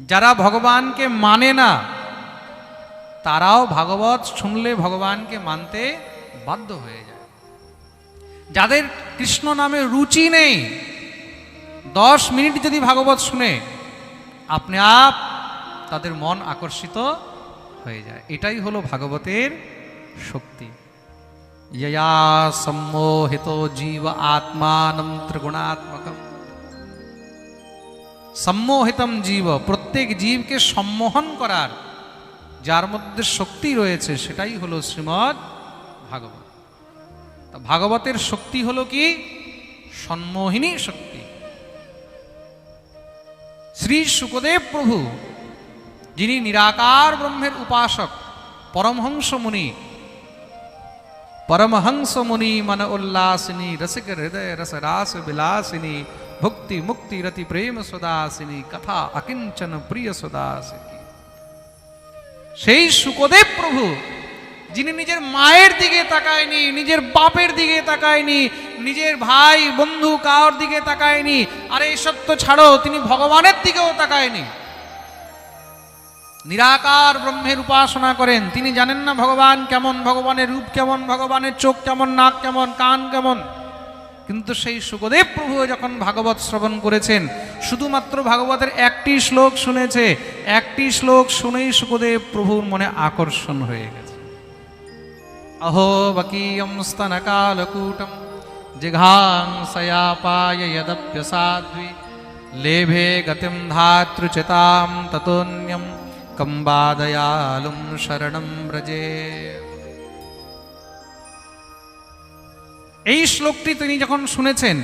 যারা ভগবানকে মানে না, তারাও ভাগবত শুনলে ভগবানকে মানতে বাধ্য হয়ে যায়। যাদের কৃষ্ণ নামে রুচি নেই, দশ মিনিট যদি ভাগবত শুনে, আপনি আপ, তাদের মন আকর্ষিত হয়ে যায়। এটাই হলো ভাগবতের শক্তি। ইয়া সম্মোহিত জীব আত্মানম ত্রিগুণাত্মকম। সম্মোহিতম জীব, প্রত্যেক জীবকে সম্মোহন করার যার মধ্যে শক্তি রয়েছে, সেটাই হলো শ্রীমৎ ভাগবত। তা ভাগবতের শক্তি হলো কি? সম্মোহিনী শক্তি। শ্রী সুখদেব প্রভু, যিনি নিরাকার ব্রহ্মের উপাসক, পরমহংস মুনি পরমহংস মুনি, মন উল্লাসিনী, রসিক হৃদয় রস রাস বিলাসিনী ভক্তি মুক্তি রতি প্রেম সদাসিনী, কথা অকিঞ্চন প্রিয় সুদাসিনী। সেই সুকদেব প্রভু, যিনি নিজের মায়ের দিকে তাকায়নি, নিজের বাপের দিকে তাকায়নি, নিজের ভাই, বন্ধু কার দিকে তাকায়নি, আর এইসব তো ছাড়ো, তিনি ভগবানের দিকেও তাকায়নি। নিরাকার ব্রহ্মের উপাসনা করেন, তিনি জানেন না ভগবান কেমন, ভগবানের রূপ কেমন, ভগবানের চোখ কেমন, নাক কেমন, কান কেমন। কিন্তু সেই সুখদেব প্রভু যখন ভাগবত শ্রবণ করেছেন, শুধুমাত্র ভাগবতের একটি শ্লোক শুনেছে, একটি শ্লোক শুনেই সুখদেব প্রভুর মনে আকর্ষণ হয়ে গেছে। অহো কালকূটম জিঘাং সয়াপায়দপ্যসাধ্বি লেভে গতিম ধাতৃচিতাম ততোন্যম কম্বাদয়ালুম শরণম ব্রজে এই শ্লোকটি তিনি যখন শুনেছেন,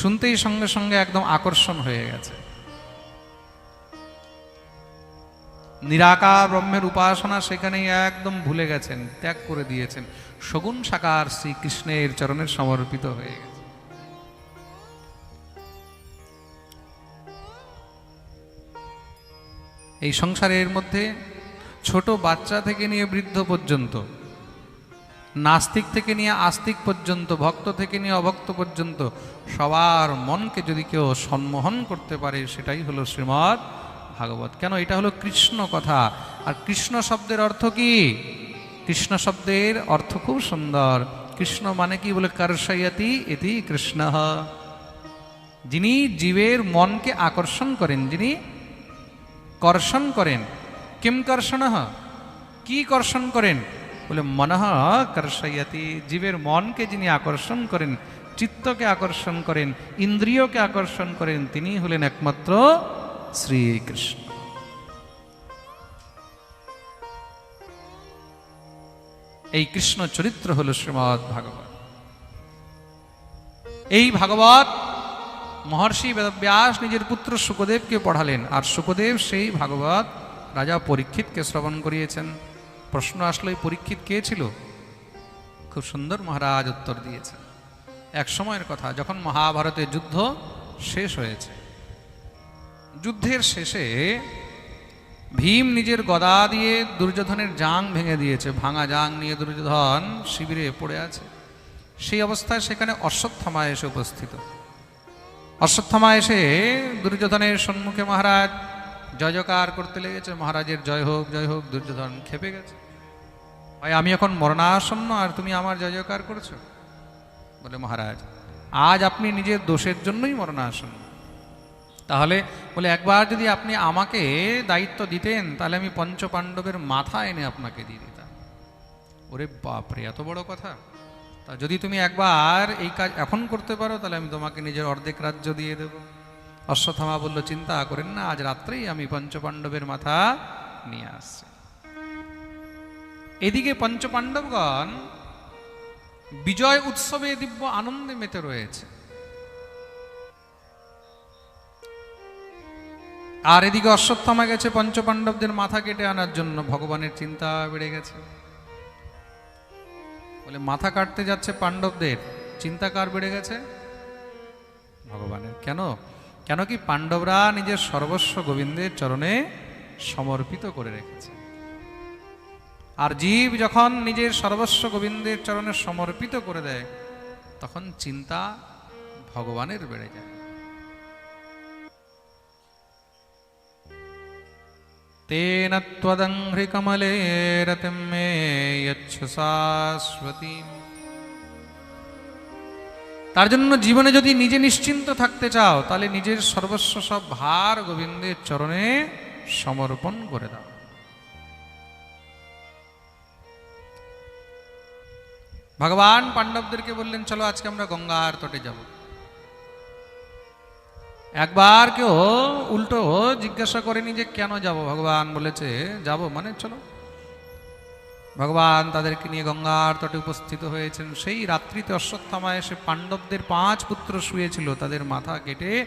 শুনতেই সঙ্গে সঙ্গে একদম আকর্ষণ হয়ে গেছে। নিরাকার ব্রহ্মের উপাসনা সেখানেই একদম ভুলে গেছেন, ত্যাগ করে দিয়েছেন। সগুণ সাকার শ্রীকৃষ্ণের চরণে সমর্পিত হয়ে গেছে। এই সংসারের মধ্যে ছোট বাচ্চা থেকে নিয়ে বৃদ্ধ পর্যন্ত নাস্তিক থেকে নিয়ে আস্তিক পর্যন্ত, ভক্ত থেকে নিয়ে অভক্ত পর্যন্ত, সবার মনকে যদি কেউ সম্মোহন করতে পারে, সেটাই হলো শ্রীমৎ ভাগবত। কেন? এটা হলো কৃষ্ণ কথা। আর কৃষ্ণ শব্দের অর্থ কি? কৃষ্ণ শব্দের অর্থ খুব সুন্দর। কৃষ্ণ মানে কি বলে? কর্ষয়তি এটি কৃষ্ণ। যিনি জীবের মনকে আকর্ষণ করেন, যিনি কর্ষণ করেন, কিম কর্ষণ? কি কর্ষণ করেন? বলে, মনঃ কর্ষয়তি জীবের মনকে যিনি আকর্ষণ করেন, চিত্তকে আকর্ষণ করেন, ইন্দ্রিয়কে আকর্ষণ করেন, তিনি হলেন একমাত্র শ্রীকৃষ্ণ। এই কৃষ্ণ চরিত্র হল শ্রীমৎ ভাগবত। এই ভাগবত মহর্ষি বেদব্যাস নিজের পুত্র সুখদেবকে পড়ালেন, আর সুখদেব সেই ভাগবত রাজা পরীক্ষিতকে শ্রবণ করিয়েছেন। প্রশ্ন আসলে পরীক্ষিত কে ছিল? খুব সুন্দর মহারাজ উত্তর দিয়েছেন। এক সময়ের কথা, যখন মহাভারতের যুদ্ধ শেষ হয়েছে, যুদ্ধের শেষে ভীম নিজের গদা দিয়ে দুর্যোধনের জাং ভেঙে দিয়েছে, ভাঙা জাং নিয়ে দুর্যোধন শিবিরে পড়ে আছে। সেই অবস্থায় সেখানে অশ্বত্থামা এসে উপস্থিত। অশ্বত্থামা এসে দুর্যোধনের সম্মুখে মহারাজ জয়কার করতে লেগেছে। মহারাজের জয় হোক জয় হোক, দুর্যোধন খেপে গেছে। ভাই, আমি এখন মরণাসন্ন, আর তুমি আমার জয় জয়কার করছ? বলে মহারাজ, আজ আপনি নিজের দোষের জন্যই মরণাসন্ন। তাহলে বলে, একবার যদি আপনি আমাকে দায়িত্ব দিতেন, তাহলে আমি পঞ্চ পাণ্ডবের মাথা এনে আপনাকে দিয়ে দিতাম। ওরে বাপরে, এত বড় কথা। তা যদি তুমি একবার এই কাজ এখন করতে পারো, তাহলে আমি তোমাকে নিজের অর্ধেক রাজ্য দিয়ে দেব। অশ্বত্থামা বলল, চিন্তা করেন না, আজ রাত্রেই আমি পঞ্চপাণ্ডবের মাথা নিয়ে আসছি। এদিকে পঞ্চপাণ্ডবগণ বিজয় উৎসবে দিব্য আনন্দে মেতে রয়েছে। আর এদিকে অশ্বত্থামা গেছে পঞ্চপাণ্ডবদের মাথা কেটে আনার জন্য, ভগবানের চিন্তা বেড়ে গেছে। বলে, মাথা কাটতে যাচ্ছে পাণ্ডবদের চিন্তা কার বেড়ে গেছে? ভগবানের, কেন? কেন কি পাণ্ডবরা নিজের সর্বস্ব গোবিন্দের চরণে সমর্পিত করে রেখেছে। আর জীব যখন নিজের সর্বস্ব গোবিন্দের চরণে সমর্পিত করে দেয়, তখন চিন্তা ভগবানের বেড়ে যায়। তেন ত্বদংঘ্রিকমলে রতিম মে যচ্ছ শাশ্বতী তার জন্য জীবনে যদি নিজে নিশ্চিন্ত থাকতে চাও, তাহলে নিজের সর্বস্ব সব ভার গোবিন্দের চরণে সমর্পণ করে দাও। ভগবান পাণ্ডবদেরকে বললেন, চলো আজকে আমরা গঙ্গার তটে যাব। একবার কেউ উল্টো জিজ্ঞাসা করেনি যে কেন যাব? ভগবান বলেছে, যাব মানে চলো। ভগবান তাদেরকে নিয়ে গঙ্গার তটে উপস্থিত হয়েছেন। সেই রাত্রিতে অশ্বত্থামা এসে পাণ্ডবদের পাঁচ পুত্র শুয়েছিল। তাদের মাথা কেটে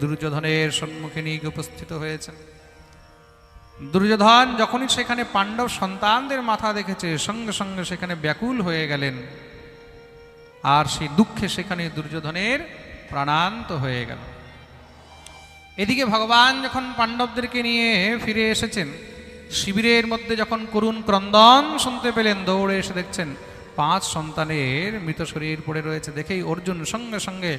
দুর্যোধনের সম্মুখে নিয়ে উপস্থিত হয়েছেন। দুর্যোধন যখনই সেখানে পাণ্ডব সন্তানদের মাথা দেখেছে, সঙ্গে সঙ্গে সেখানে ব্যাকুল হয়ে গেলেন। আর সেই দুঃখে সেখানে দুর্যোধনের প্রাণান্ত হয়ে গেল। এদিকে ভগবান যখন পাণ্ডবদেরকে নিয়ে ফিরে এসেছেন শিবিরের মধ্যে যখন করুণ ক্রন্দন শুনতে পেলেন, দৌড়ে এসে দেখছেন পাঁচ সন্তানের মৃত শরীর পড়ে রয়েছে। দেখেই অর্জুন সঙ্গে সঙ্গে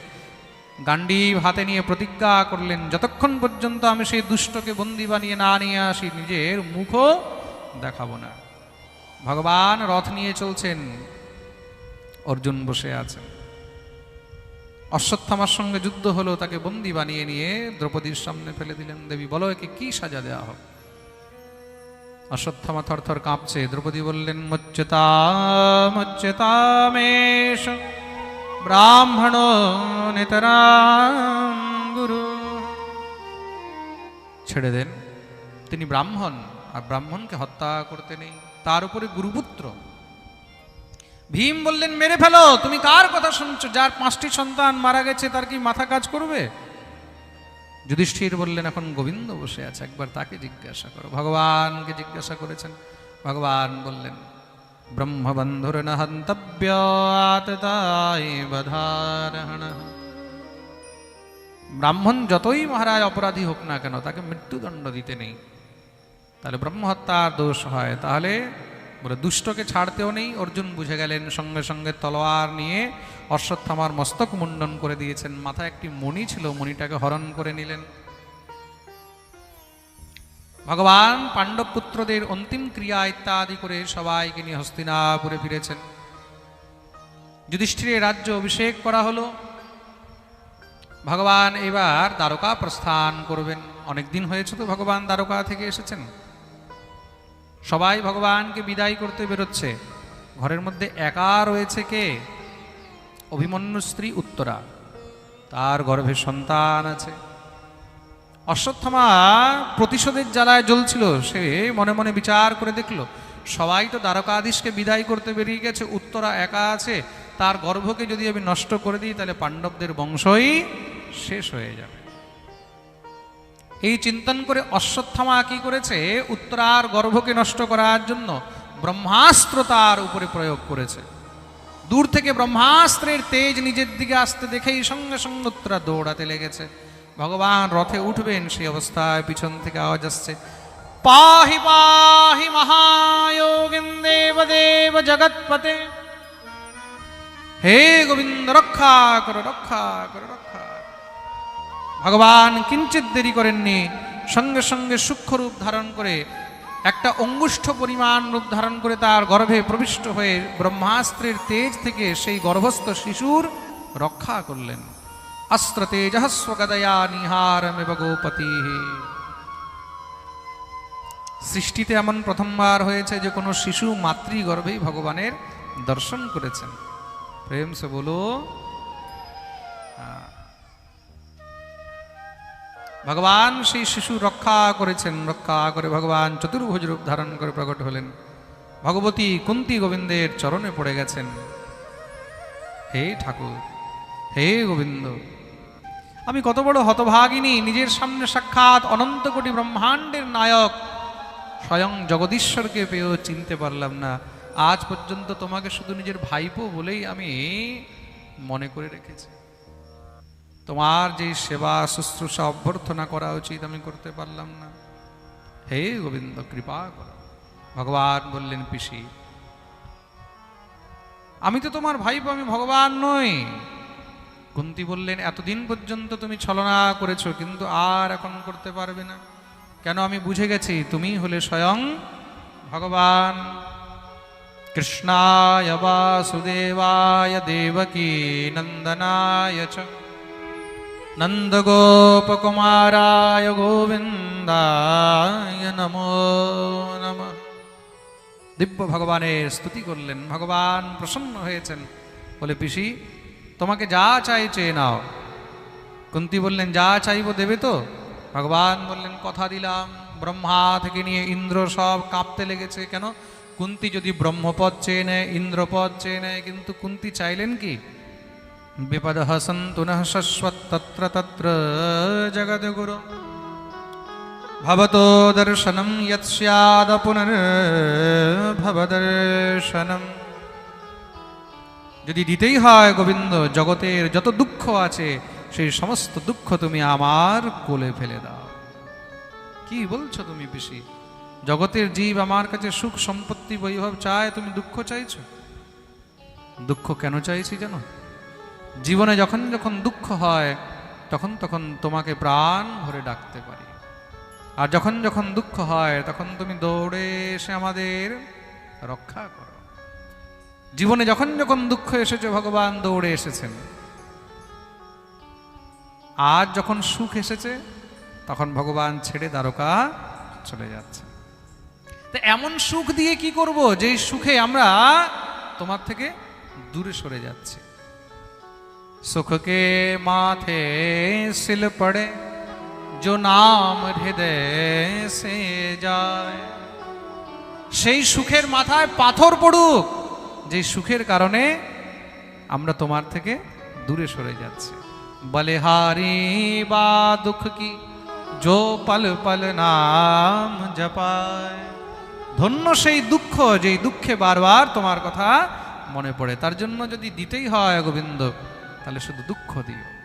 গান্ডীব হাতে নিয়ে প্রতিজ্ঞা করলেন, যতক্ষণ পর্যন্ত আমি সেই দুষ্টকে বন্দি বানিয়ে না নিয়ে আসি, নিজের মুখও দেখাবো না। ভগবান রথ নিয়ে চলছেন। অর্জুন বসে আছেন। অশ্বত্থামার সঙ্গে যুদ্ধ হলো, তাকে বন্দি বানিয়ে নিয়ে দ্রৌপদীর সামনে ফেলে দিলেন। দেবী, বলো একে কি সাজা দেওয়া হোক? অশ্বত্থামা থরথর কাঁপছে। দ্রৌপদী বললেন, মচ্যতা মচ্যতামেশ ব্রাহ্মণ নেতরাম গুরু। ছেড়ে দেন। তিনি ব্রাহ্মণ, আর ব্রাহ্মণকে হত্যা করতে নেই। তার উপরে গুরুপুত্র। ভীম বললেন, মেরে ফেলো, তুমি কার কথা শুনছো? যার পাঁচটি সন্তান মারা গেছে, তার কি মাথা কাজ করবে? যুধিষ্ঠির বললেন, এখন গোবিন্দ বসে আছে, একবার তাকে জিজ্ঞাসা করো। ভগবানকে জিজ্ঞাসা করেছেন। ভগবান বললেন ব্রহ্মবন্ধুর ব্রাহ্মণ যতই মহারাজ অপরাধী হোক না কেন, তাকে মৃত্যুদণ্ড দিতে নেই। তাহলে ব্রহ্মহত্যার দোষ হয়। তাহলে বলে দুষ্টকে ছাড়তেও নেই। অর্জুন বুঝে গেলেন, সঙ্গে সঙ্গে তলোয়ার নিয়ে অশ্বত্থামার মস্তক মুন্ডন করে দিয়েছেন। মাথায় একটি মণি ছিল, মণিটাকে হরণ করে নিলেন। ভগবান পাণ্ডব পুত্রদের অন্তিম ক্রিয়া ইত্যাদি করে সবাইকে নিয়ে হস্তিনাপুরে ফিরেছেন। যুধিষ্ঠিরের রাজ্য অভিষেক করা হলো। ভগবান এবার দ্বারকা প্রস্থান করবেন। অনেক দিন হয়েছে তো ভগবান দ্বারকা থেকে এসেছেন। সবাই ভগবানকে বিদায় করতে বেরোচ্ছে। ঘরের মধ্যে একা রয়েছে কে? অভিমন্যু স্ত্রী উত্তরা। তার গর্ভে সন্তান আছে। অশ্বত্থমা প্রতিশোধের জ্বালায় জ্বলছিল। সে মনে মনে বিচার করে দেখল, সবাই তো দ্বারকাধীশকে বিদায় করতে বেরিয়ে গেছে, উত্তরা একা আছে। তার গর্ভকে যদি আমি নষ্ট করে দিই, তাহলে পাণ্ডবদের বংশই শেষ হয়ে যাবে। এই চিন্তন করে অশ্বত্থামা কি করেছে? উত্তরার গর্ভকে নষ্ট করার জন্য ব্রহ্মাস্ত্র তার উপরে প্রয়োগ করেছে। দূর থেকে ব্রহ্মাস্ত্রের তেজ নিজের দিকে আসতে দেখেই সঙ্গে সঙ্গে উত্তরা দৌড়াতে লেগেছে। ভগবান রথে উঠবেন সেই অবস্থায় পিছন থেকে আওয়াজ আসছে, পাহি পাহি, মহায়োগিন দেব দেব জগৎপতে। হে গোবিন্দ, রক্ষা করো রক্ষা করো, রক্ষা। ভগবান কিঞ্চিত দেরি করেননি, সঙ্গে সঙ্গে সূক্ষ্ম রূপ ধারণ করে, একটা অঙ্গুষ্ঠ পরিমাণ রূপ ধারণ করে তার গর্ভে প্রবিষ্ট হয়ে ব্রহ্মাস্ত্রের তেজ থেকে সেই গর্ভস্থ শিশুর রক্ষা করলেন। অস্ত্র তেজস্বগদয়া নিহারমেব গোপতি। সৃষ্টিতে এমন প্রথমবার হয়েছে যে কোনো শিশু মাতৃগর্ভেই ভগবানের দর্শন করেছেন। প্রেম সে বলো ভগবান সেই শিশু রক্ষা করেছেন, রক্ষা করে ভগবান চতুর্ভুজ রূপ ধারণ করে প্রকট হলেন। ভগবতী কুন্তি গোবিন্দের চরণে পড়ে গেছেন। হে ঠাকুর, হে গোবিন্দ, আমি কত বড় হতভাগিনী, নিজের সামনে সাক্ষাৎ অনন্ত কোটি ব্রহ্মাণ্ডের নায়ক। স্বয়ং জগদীশ্বরকে পেয়েও চিনতে পারলাম না। আজ পর্যন্ত তোমাকে শুধু নিজের ভাইপো বলেই আমি মনে করে রেখেছি। তোমার যে সেবা, শুশ্রূষা অভ্যর্থনা করা উচিত আমি করতে পারলাম না। হে গোবিন্দ, কৃপা করো। ভগবান বললেন, পিসি, আমি তো তোমার ভাইপো আমি ভগবান নই। কুন্তি বললেন, এতদিন পর্যন্ত তুমি ছলনা করেছ, কিন্তু আর এখন করতে পারবে না। কেন আমি বুঝে গেছি, তুমি হলে স্বয়ং ভগবান। কৃষ্ণায় বাসুদেবায়, দেবকী নন্দনায় চ নন্দগোপকুমারায় গোবিন্দায় নমো নমঃ দিব্য ভগবানের স্তুতি করলেন। ভগবান প্রসন্ন হয়েছেন। বলে, পিসি, তোমাকে যা চাই চেয়ে নাও। কুন্তি বললেন, যা চাইব দেবে তো? ভগবান বললেন, কথা দিলাম। ব্রহ্মা থেকে নিয়ে ইন্দ্র সব কাঁপতে লেগেছে কেন? কুন্তি যদি ব্রহ্মপদ চেয়ে নেয়, ইন্দ্রপদ চেয়ে নেয়, কিন্তু কুন্তি চাইলেন কি? বিপদ নঃ শশ্বৎ তত্র ভবতো দর্শনম যৎ স্যাদ পুনর্ভবদর্শনম। যদি দিতেই হয় গোবিন্দ, জগতের যত দুঃখ আছে, সেই সমস্ত দুঃখ তুমি আমার কোলে ফেলে দাও। কি বলছো তুমি পিসি? জগতের জীব আমার কাছে সুখ সম্পত্তি বৈভব চায়, তুমি দুঃখ চাইছো? দুঃখ কেন চাইছি জানো? জীবনে যখন যখন দুঃখ হয়, তখন তখন তোমাকে প্রাণ ভরে ডাকতে পারি। আর যখন যখন দুঃখ হয়, তখন তুমি দৌড়ে এসে আমাদের রক্ষা করো। জীবনে যখন যখন দুঃখ এসেছে, ভগবান দৌড়ে এসেছেন। আজ যখন সুখ এসেছে, তখন ভগবান ছেড়ে দ্বারকা চলে যাচ্ছে। তো এমন সুখ দিয়ে কি করব, যেই সুখে আমরা তোমার থেকে দূরে সরে যাচ্ছি? सुख के माथे सिल पड़े जो नाम हृदय से যায় সেই সুখের মাথায় পাথর পড়ুক যে সুখের কারণে আমরা তোমার থেকে দূরে সরে যাচ্ছি বলেহারি বা দুঃখ কি जो পল পল নাম জপায় ধন্য সেই দুঃখ যেই দুঃখে বারবার তোমার কথা মনে পড়ে তার জন্য যদি দিতেই হয় গোবিন্দ তাহলে শুধু দুঃখ দিও।